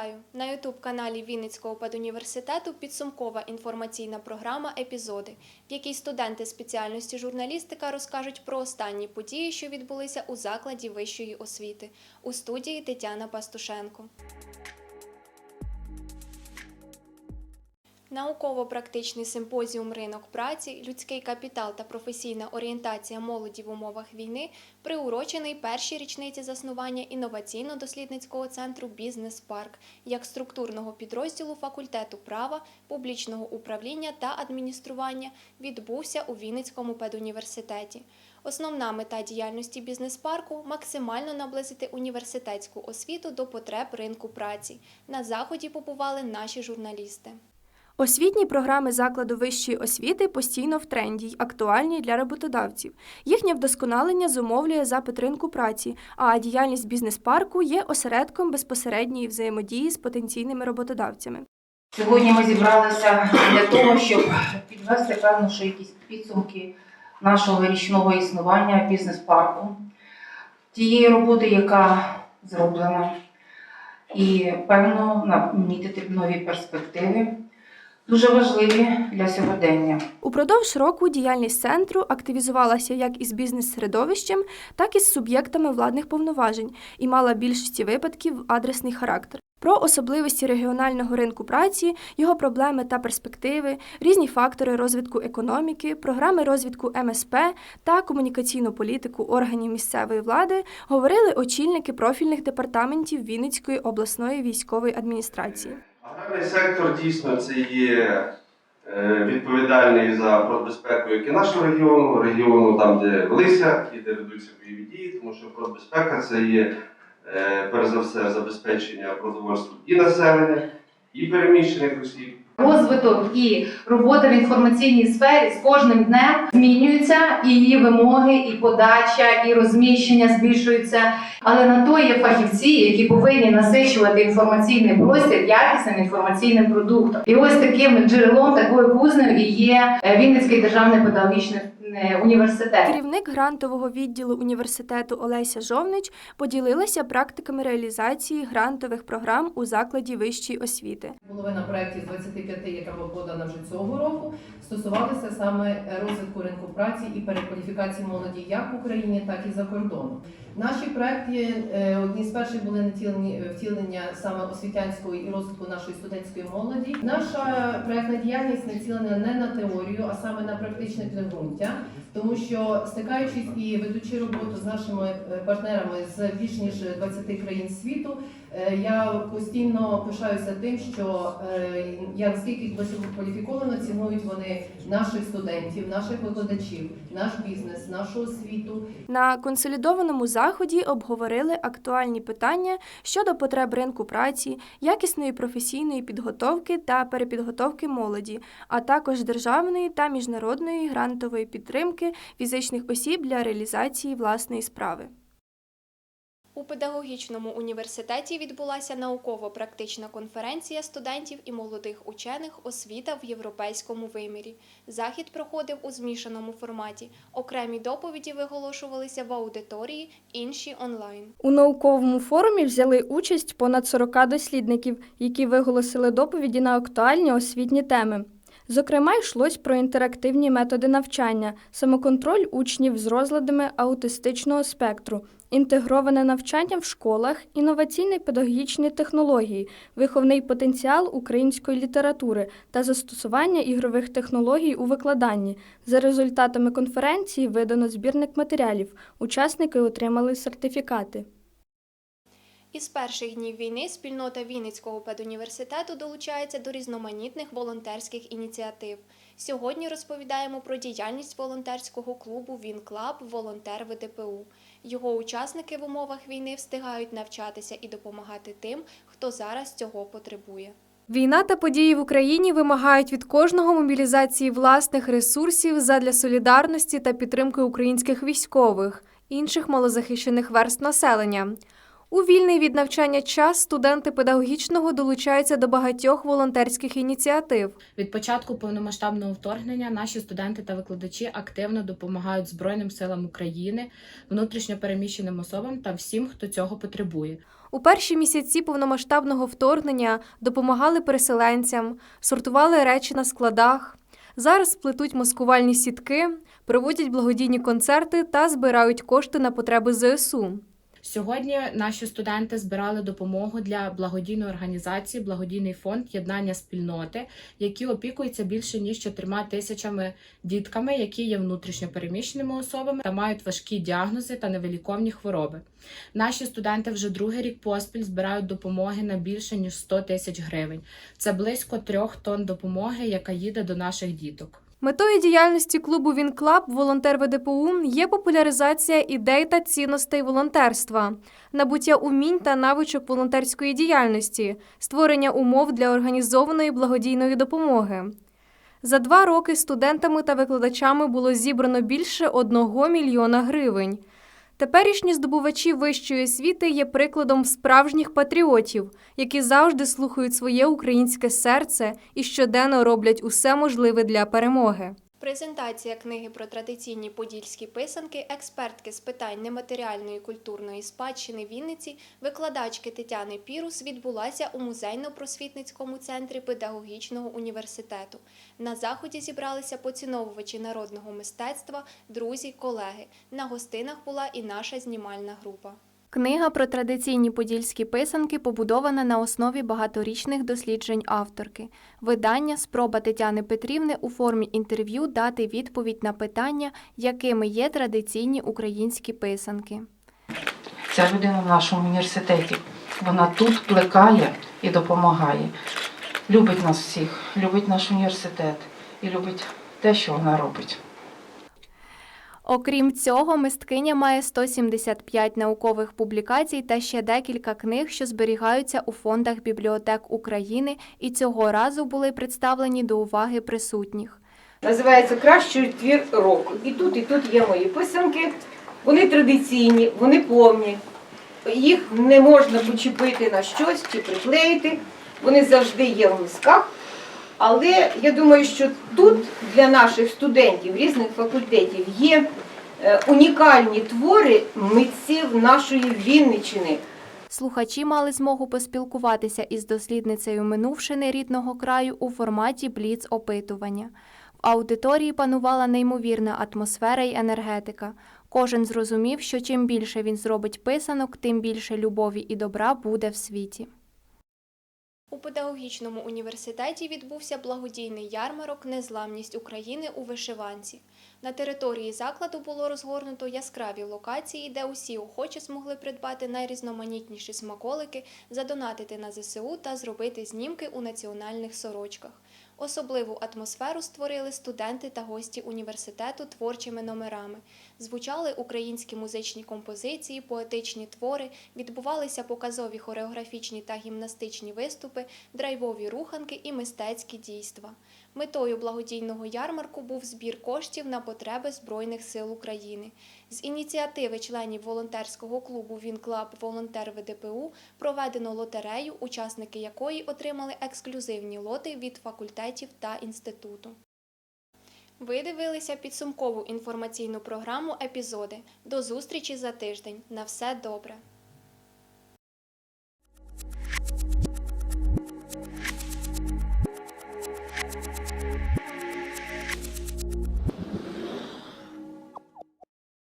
Вітаю на Ютуб-каналі Вінницького педуніверситету підсумкова інформаційна програма Епізоди, в якій студенти спеціальності журналістика розкажуть про останні події, що відбулися у закладі вищої освіти. У студії Тетяна Пастушенко. Науково-практичний симпозіум Ринок праці, людський капітал та професійна орієнтація молоді в умовах війни приурочений першій річниці заснування інноваційно-дослідницького центру Бізнес Парк як структурного підрозділу факультету права, публічного управління та адміністрування відбувся у Вінницькому педуніверситеті. Основна мета діяльності бізнес-парку максимально наблизити університетську освіту до потреб ринку праці. На заході побували наші журналісти. Освітні програми закладу вищої освіти постійно в тренді й актуальні для роботодавців. Їхнє вдосконалення зумовлює запит ринку праці, а діяльність бізнес-парку є осередком безпосередньої взаємодії з потенційними роботодавцями. Сьогодні ми зібралися для того, щоб підвести певно, що якісь підсумки нашого річного існування бізнес-парку, тієї роботи, яка зроблена, і певно намітити нові перспективи, дуже важливі для сьогодення. Упродовж року діяльність центру активізувалася як із бізнес-середовищем, так і з суб'єктами владних повноважень і мала більшості випадків адресний характер. Про особливості регіонального ринку праці, його проблеми та перспективи, різні фактори розвитку економіки, програми розвитку МСП та комунікаційну політику органів місцевої влади говорили очільники профільних департаментів Вінницької обласної військової адміністрації. Аграрний сектор дійсно це є е, відповідальний за продбезпеку як і нашого регіону, регіону там, де велися і де ведуться бойові дії, тому що продбезпека це є е, перш за все забезпечення продовольством і населення, і переміщених осіб. Розвиток і робота в інформаційній сфері з кожним днем змінюється, і її вимоги, і подача, і розміщення збільшуються. Але на то є фахівці, які повинні насичувати інформаційний простір якісним інформаційним продуктом. І ось таким джерелом, такою кузнею є е, Вінницький державний педагогічний університет. Керівник грантового відділу університету Олеся Жовнич поділилася практиками реалізації грантових програм у закладі вищої освіти. Половина проєктів з 25, яка була подана вже цього року, стосувалася саме розвитку ринку праці і перекваліфікації молоді як в Україні, так і за кордоном. Наші проекти е, одні з перших були натілені втілення саме освітянської і розвитку нашої студентської молоді. Наша проектна діяльність націлена не на теорію, а саме на практичне підґрунтя, тому що стикаючись і ведучи роботу з нашими е, партнерами з більш ніж 20 країн світу. Е, Я постійно пишаюся тим, що е, я наскільки висококваліфіковано цінують вони наших студентів, наших викладачів, наш бізнес, нашу освіту. На консолідованому заході обговорили актуальні питання щодо потреб ринку праці, якісної професійної підготовки та перепідготовки молоді, а також державної та міжнародної грантової підтримки фізичних осіб для реалізації власної справи. У педагогічному університеті відбулася науково-практична конференція студентів і молодих учених Освіта в європейському вимірі. Захід проходив у змішаному форматі. Окремі доповіді виголошувалися в аудиторії, інші онлайн. У науковому форумі взяли участь понад 40 дослідників, які виголосили доповіді на актуальні освітні теми. Зокрема, йшлось про інтерактивні методи навчання, самоконтроль учнів з розладами аутистичного спектру, інтегроване навчання в школах, інноваційні педагогічні технології, виховний потенціал української літератури та застосування ігрових технологій у викладанні. За результатами конференції видано збірник матеріалів. Учасники отримали сертифікати. Із перших днів війни спільнота Вінницького педуніверситету долучається до різноманітних волонтерських ініціатив. Сьогодні розповідаємо про діяльність волонтерського клубу Вінклаб Волонтер ВДПУ. Його учасники в умовах війни встигають навчатися і допомагати тим, хто зараз цього потребує. Війна та події в Україні вимагають від кожного мобілізації власних ресурсів задля солідарності та підтримки українських військових, інших малозахищених верст населення. У вільний від навчання час студенти педагогічного долучаються до багатьох волонтерських ініціатив. Від початку повномасштабного вторгнення наші студенти та викладачі активно допомагають Збройним силам України, внутрішньо переміщеним особам та всім, хто цього потребує. У перші місяці повномасштабного вторгнення допомагали переселенцям, сортували речі на складах. Зараз плетуть маскувальні сітки, проводять благодійні концерти та збирають кошти на потреби ЗСУ. Сьогодні наші студенти збирали допомогу для благодійної організації Благодійний фонд єднання спільноти, які опікуються більше ніж чотирма тисячами дітками, які є внутрішньо переміщеними особами та мають важкі діагнози та невиліковні хвороби. Наші студенти вже другий рік поспіль збирають допомоги на більше ніж 100 тисяч гривень. Це близько трьох тонн допомоги, яка їде до наших діток. Метою діяльності клубу Вінклаб Волонтер ВДПУ є популяризація ідей та цінностей волонтерства, набуття умінь та навичок волонтерської діяльності, створення умов для організованої благодійної допомоги. За два роки студентами та викладачами було зібрано більше одного мільйона гривень. Теперішні здобувачі вищої освіти є прикладом справжніх патріотів, які завжди слухають своє українське серце і щоденно роблять усе можливе для перемоги. Презентація книги про традиційні подільські писанки, експертки з питань нематеріальної культурної спадщини Вінниці, викладачки Тетяни Пірус відбулася у музейно-просвітницькому центрі педагогічного університету. На заході зібралися поціновувачі народного мистецтва, друзі, колеги. На гостинах була і наша знімальна група. Книга про традиційні подільські писанки побудована на основі багаторічних досліджень авторки. Видання спроба Тетяни Петрівни у формі інтерв'ю дати відповідь на питання, якими є традиційні українські писанки. Ця людина в нашому університеті. Вона тут плекає і допомагає. Любить нас всіх, любить наш університет і любить те, що вона робить. Окрім цього, мисткиня має 175 наукових публікацій та ще декілька книг, що зберігаються у фондах бібліотек України і цього разу були представлені до уваги присутніх. Називається Кращий твір року. І тут, і тут є мої писанки. Вони традиційні, вони повні. Їх не можна почепити на щось чи приклеїти. Вони завжди є в мисках. Але я думаю, що тут для наших студентів різних факультетів є е, унікальні твори митців нашої Вінниччини. Слухачі мали змогу поспілкуватися із дослідницею минувшини рідного краю у форматі бліц-опитування. В аудиторії панувала неймовірна атмосфера й енергетика. Кожен зрозумів, що чим більше він зробить писанок, тим більше любові і добра буде в світі. У педагогічному університеті відбувся благодійний ярмарок Незламність України у вишиванці. На території закладу було розгорнуто яскраві локації, де усі охочі змогли придбати найрізноманітніші смаколики, задонатити на ЗСУ та зробити знімки у національних сорочках. Особливу атмосферу створили студенти та гості університету творчими номерами. Звучали українські музичні композиції, поетичні твори, відбувалися показові хореографічні та гімнастичні виступи, драйвові руханки і мистецькі дійства. Метою благодійного ярмарку був збір коштів на потреби Збройних сил України. З ініціативи членів волонтерського клубу Вінклаб Волонтер ВДПУ проведено лотерею, учасники якої отримали ексклюзивні лоти від факультетів та інституту. Ви дивилися підсумкову інформаційну програму Епізоди. До зустрічі за тиждень. На все добре!